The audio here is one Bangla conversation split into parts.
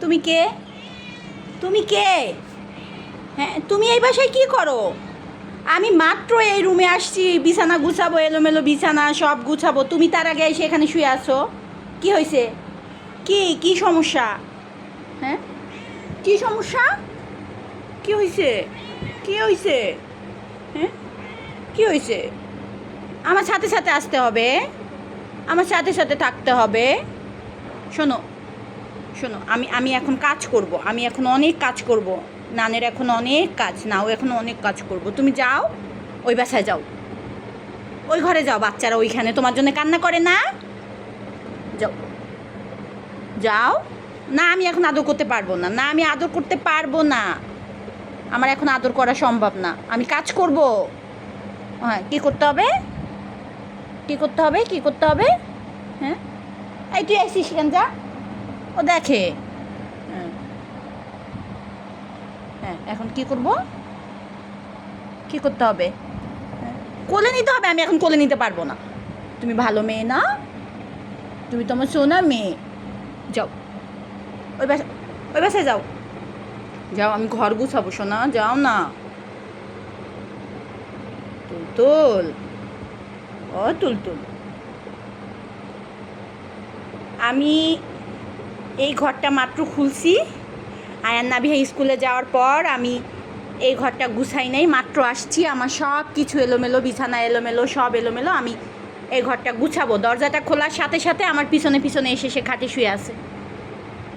তুমি কে? তুমি কে? হ্যাঁ তুমি এই বাসায় কি করো? আমি মাত্র এই রুমে আসছি, বিছানা গুছাবো, এলোমেলো বিছানা সব গুছাবো। তুমি তার আগে এসে এখানে শুয়ে আছো। কি হয়েছে? কি কি সমস্যা? হ্যাঁ? কি সমস্যা? কি হয়েছে? কি হয়েছে? হ্যাঁ? কি হয়েছে? আমার সাথে সাথে আসতে হবে। আমার সাথে সাথে থাকতে হবে। শোনো শোনো, আমি আমি এখন কাজ করব, আমি এখন অনেক কাজ করব। নানের এখন অনেক কাজ, নাও এখন অনেক কাজ করব। তুমি যাও, ওই বাসায় যাও। ওই ঘরে যাও, বাচ্চারা ওইখানে। তোমার জন্য কান্না করে না? যাও। যাও। না, আমি এখন আদর করতে পারব না। না, আমি আদর করতে পারব না। আমার এখন আদর করা সম্ভব না। আমি কাজ করব। হ্যাঁ কী করতে হবে? কী করতে হবে? কী করতে হবে? হ্যাঁ? এই তুই আসিস কেন যা? ও দেখে। হ্যাঁ। হ্যাঁ এখন কি করব? কি করতে হবে? কোলে নিতে হবে? আমি এখন কোলে নিতে পারব না। তুমি ভালো মেয়ে না। তুমি তোমার সোনা মেয়ে। যাও। ওই বাসা ওই বাসায় যাও। যাও, আমি ঘর গুছাবো, সোনা। যাও না। তুলতুল। ও তুলতুল। আমি এই ঘরটা মাত্র খুলছি। আয়ান নাবিহা স্কুলে যাওয়ার পর আমি এই ঘরটা গুছাই নাই, মাত্র আসছি। আমার সব কিছু এলোমেলো, বিছানা এলোমেলো, সব এলোমেলো, আমি এই ঘরটা গুছাবো। দরজাটা খোলার সাথে সাথে আমার পিছনে পিছনে এসে সে খাটে শুয়ে আছে।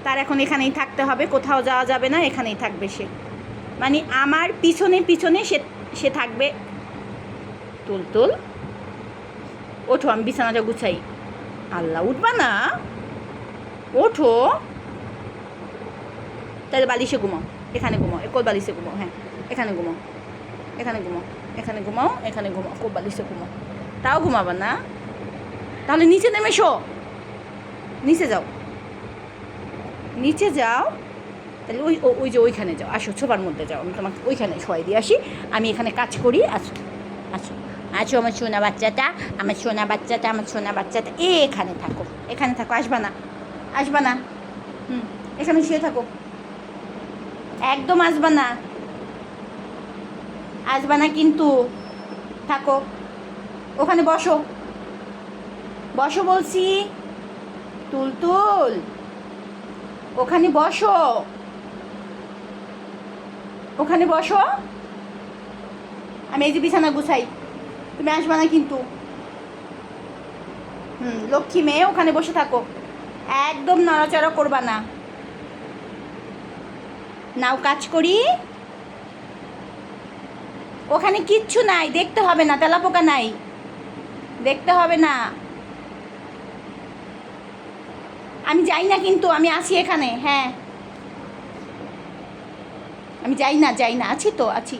তার এখন এখানেই থাকতে হবে, কোথাও যাওয়া যাবে না, এখানেই থাকবে সে। মানে আমার পিছনে পিছনে সে সে থাকবে। তুল তুল। ওঠো, আমি বিছানাটা গুছাই। আল্লাহ, উঠবা না? ওঠো। তাহলে বালিশে ঘুমাও। এখানে ঘুমাও। কোল বালিশে ঘুমাও। হ্যাঁ এখানে ঘুমাও। এখানে ঘুমাও। এখানে ঘুমাও এখানে ঘুমাও। কোল বালিশে ঘুমাও। তাও ঘুমাবা না। তাহলে নিচে নেমে শো। নিচে যাও। নিচে যাও। তাহলে ওই ওই যে ওইখানে যাও। আসো ছোপার মধ্যে যাও। আমি তোমাকে ওইখানে শোয়াই দিয়ে আসি। আমি এখানে কাজ করি। আসো আসো। আছো আমার সোনা বাচ্চাটা। আমার সোনা বাচ্চাটা, আমার সোনা বাচ্চাটা। এখানে থাকো। এখানে থাকো। আসবা না। আসবা না। হুম, এখানে শুয়ে থাকো। একদম আসবা না। আসবা না কিন্তু। থাকো। ওখানে বসো। বসো বলছি। তুল তুল। ওখানে বসো। ওখানে বসো। আমি এই যে বিছানা গুছাই। তুমি আসবা না কিন্তু। হুম, লক্ষ্মী মেয়ে, ওখানে বসে থাকো। একদম নড়াচড়া করবা না। নাও কাজ করি। ওখানে কিচ্ছু নাই, দেখতে হবে না তেলা পোকা নাই। দেখতে হবে না। আমি যাই না কিন্তু, আমি আছি এখানে হ্যাঁ। আমি যাই না যাই না, আছি তো, আছি।